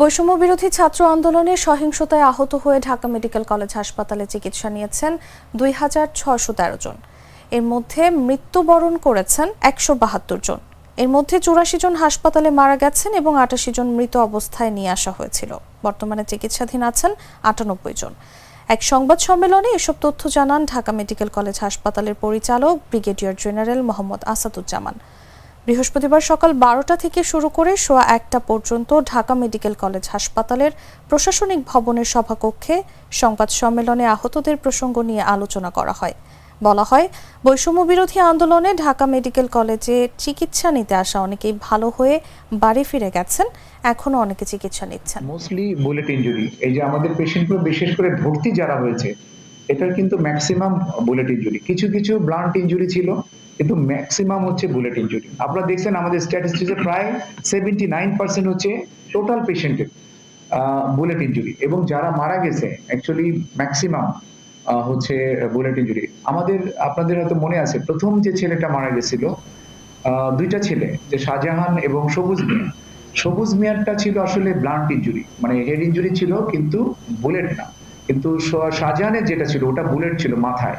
বৈষম্য বিরোধী ছাত্র আন্দোলনে সহিংসতায় আহত হয়ে ঢাকা মেডিকেল কলেজ হাসপাতালে চিকিৎসা নিয়েছেন দুই হাজার ছশো তেরো জন। এর মধ্যে মৃত্যুবরণ করেছেন একশো বাহাত্তর জন। এর মধ্যে চুরাশি জন হাসপাতালে মারা গেছেন এবং আটাশি জন মৃত অবস্থায় নিয়ে আসা হয়েছিল। বর্তমানে চিকিৎসাধীন আছেন আটানব্বই জন। এক সংবাদ সম্মেলনে এসব তথ্য জানান ঢাকা মেডিকেল কলেজ হাসপাতালের পরিচালক ব্রিগেডিয়ার জেনারেল মোহাম্মদ আসাদুজ্জামান। বৃহস্পতিবার সকাল বারোটা থেকে শুরু করে সোয়া একটা পর্যন্ত ঢাকা মেডিকেল কলেজ হাসপাতালের প্রশাসনিক ভবনের সভাকক্ষে সংবাদ সম্মেলনে আহতদের প্রসঙ্গ নিয়ে আলোচনা করা হয়। বলা হয়, বৈষম্য বিরোধী আন্দোলনে ঢাকা মেডিকেল কলেজে চিকিৎসা নিতে আসা অনেকেই ভালো হয়ে বাড়ি ফিরে গেছেন, এখনও অনেকে চিকিৎসা নিচ্ছেন। মোস্টলি বুলেট ইনজুরি এই যে আমাদের পেশেন্টগুলো বিশেষ করে ভর্তি যারা হয়েছে, এটার কিন্তু ম্যাক্সিমাম বুলেট ইনজুরি কিছু কিছু ব্লান্ট ইনজুরি ছিল কিন্তু ম্যাক্সিমাম হচ্ছে বুলেট ইনজুরি আপনারা দেখছেন আমাদের স্ট্যাটিস্টিক্সে প্রায় সেভেন্টি নাইন পার্সেন্ট হচ্ছে টোটাল পেশেন্টের বুলেট ইনজুরি এবং যারা মারা গেছে অ্যাকচুয়ালি ম্যাক্সিমাম হচ্ছে বুলেট ইনজুরি আমাদের, আপনাদের হয়তো মনে আছে, প্রথম যে ছেলেটা মারা গেছিল দুইটা ছেলে, যে শাহজাহান এবং সবুজ মিয়া। সবুজ মিয়ারটা ছিল আসলে ব্লান্ট ইনজুরি মানে হেড ইনজুরি ছিল, কিন্তু বুলেট না। কিন্তু শাহজাহানের যেটা ছিল, ওটা বুলেট ছিল মাথায়।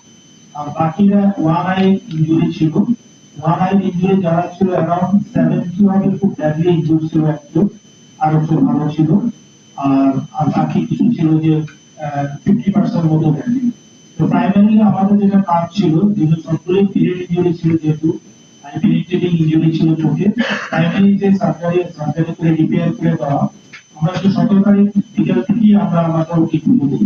আর বাকিরা ওয়ান আই ইনজুরি ছিল। ওয়ান আই ইনজুরি যারা ছিল অ্যারাউন্ড সেভেন্টি ওয়ান খুব ব্যাডলি ইনজুরি ছিল একটু আর একটু ভালো ছিল। আর আর বাকি কিছু ছিল যে ফিফটি পার্সেন্ট মতো ব্যাডলি তো প্রাইমারি আমাদের যেটা কাজ ছিল যেগুলো সবগুলোই পিরিয়ড ইনজুরি ছিল যেহেতু আইপিনিটেটিং ইনজুরি ছিল চোখে প্রাইমারি যে সার্জারি সার্জারি করে রিপেয়ার করে দেওয়া। আমরা একটু সতেরো বিকেল থেকেই আমরা আমাদের ট্রিটমেন্ট দিই।